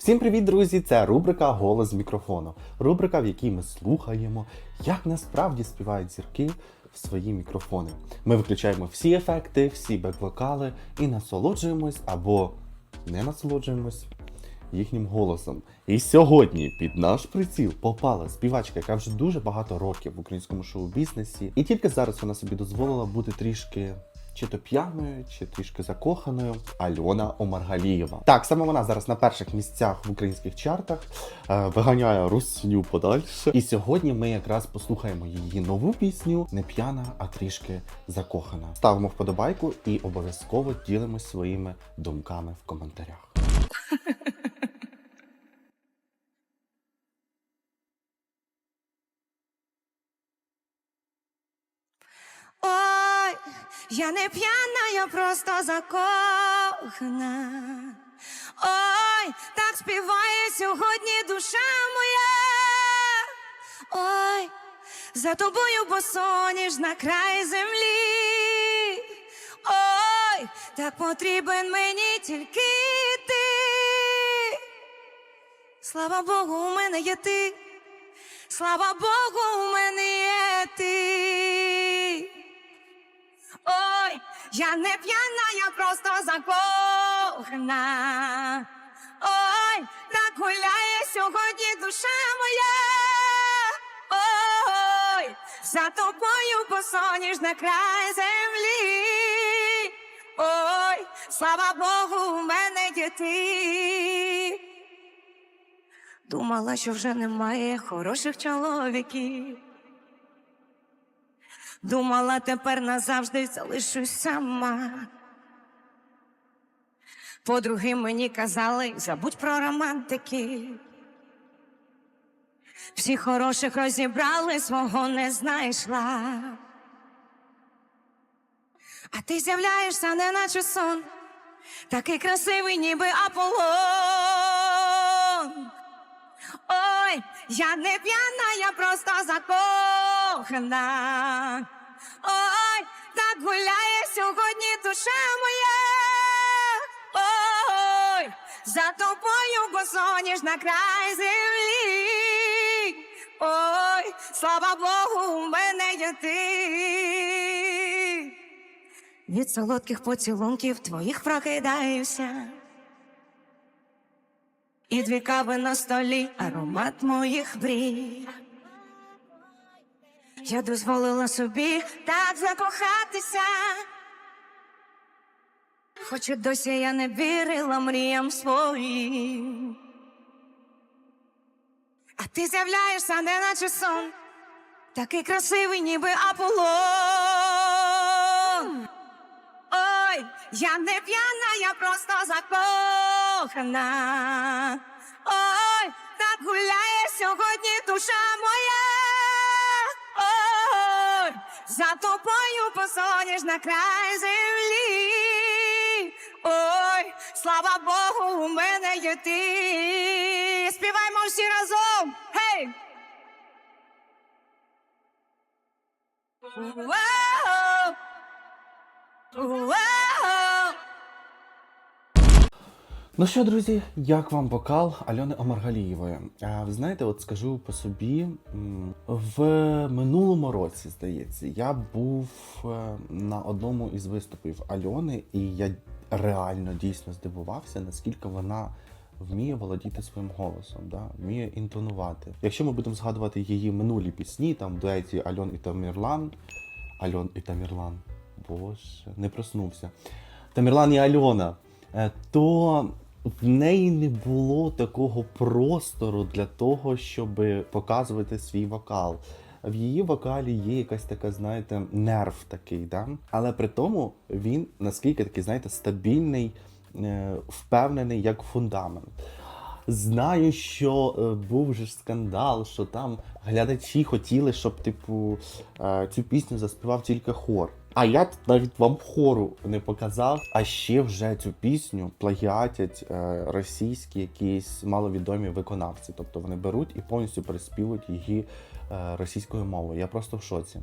Всім привіт, друзі! Це рубрика Голос з мікрофону. Рубрика, в якій ми слухаємо, як насправді співають зірки в свої мікрофони. Ми виключаємо всі ефекти, всі бек-вокали і насолоджуємось або не насолоджуємось їхнім голосом. І сьогодні під наш приціл попала співачка, яка вже дуже багато років в українському шоу-бізнесі, і тільки зараз вона собі дозволила бути трішки. Чи то п'яною, чи трішки закоханою Альона Омаргалієва. Так, саме вона зараз на перших місцях в українських чартах е, виганяє русню подальше. І сьогодні ми якраз послухаємо її нову пісню не п'яна, а трішки закохана. Ставимо вподобайку і обов'язково ділимось своїми думками в коментарях. Ой, я не п'яна, я просто закохана. Ой, так співає сьогодні душа моя. Ой, за тобою босоніжна край землі. Ой, так потрібен мені тільки ти. Слава Богу, у мене є ти. Слава Богу, у мене я не п'яна, я просто закохана. Ой, так гуляє сьогодні душа моя. Ой, за тобою посоніж на край землі. Ой, слава Богу, у мене є ти. Думала, що вже немає хороших чоловіків. Думала, тепер назавжди залишусь сама. Подруги мені казали, забудь про романтики. Всі хороших розібрали, свого не знайшла. А ти з'являєшся, не наче сон, такий красивий, ніби Аполлон. Ой, я не п'яна, я просто закохана. Ой, так гуляє сьогодні душа моя. Ой, за тобою босоніж на край землі. Ой, слава Богу, у мене є ти. Від солодких поцілунків твоїх прокидаюся. І дві кави на столі, аромат моїх мрій. Я дозволила собі так закохатися. Хоч і досі я не вірила мріям своїм. А ти з'являєшся, не наче сон, такий красивий, ніби Аполлон. Ой, я не п'яна, я просто закохана. Ой, так гуляє сьогодні душа моя. За тобою посонеш на край землі. Ой, слава Богу, у мене є ти. Співаймо всі разом. Гей! Вау! Ну що, друзі, як вам вокал Альони Омаргалієвої? Ви знаєте, от скажу по собі, в минулому році, здається, я був е, на одному із виступів Альони, і я реально дійсно здивувався, наскільки вона вміє володіти своїм голосом, да? вміє інтонувати. Якщо ми будемо згадувати її минулі пісні, там дуеті Альон і Тамірлан, Альон і Тамірлан, боже, не проснувся. Тамірлан і Альона, е, то в неї не було такого простору для того, щоб показувати свій вокал. В її вокалі є якась така, знаєте, нерв такий, да? але при тому він наскільки такий, знаєте, стабільний, е, впевнений як фундамент. Знаю, що е, був же скандал, що там глядачі хотіли, щоб типу е, цю пісню заспівав тільки хор. А я навіть вам хору не показав. А ще вже цю пісню плагіатять е, російські якісь маловідомі виконавці. Тобто вони беруть і повністю приспівують її е, російською мовою. Я просто в шоці.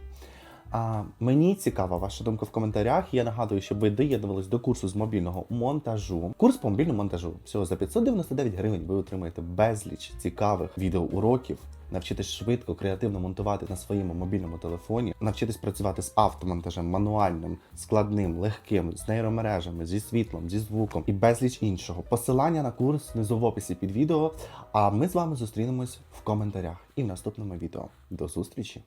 А мені цікава ваша думка в коментарях. Я нагадую, щоб ви доєднувались до курсу з мобільного монтажу. Курс по мобільному монтажу. Всього за 599 гривень ви отримаєте безліч цікавих відеоуроків. Навчитись швидко, креативно монтувати на своєму мобільному телефоні, навчитись працювати з автомонтажем, мануальним, складним, легким, з нейромережами, зі світлом, зі звуком і безліч іншого. Посилання на курс внизу в описі під відео. А ми з вами зустрінемось в коментарях і в наступному відео. До зустрічі!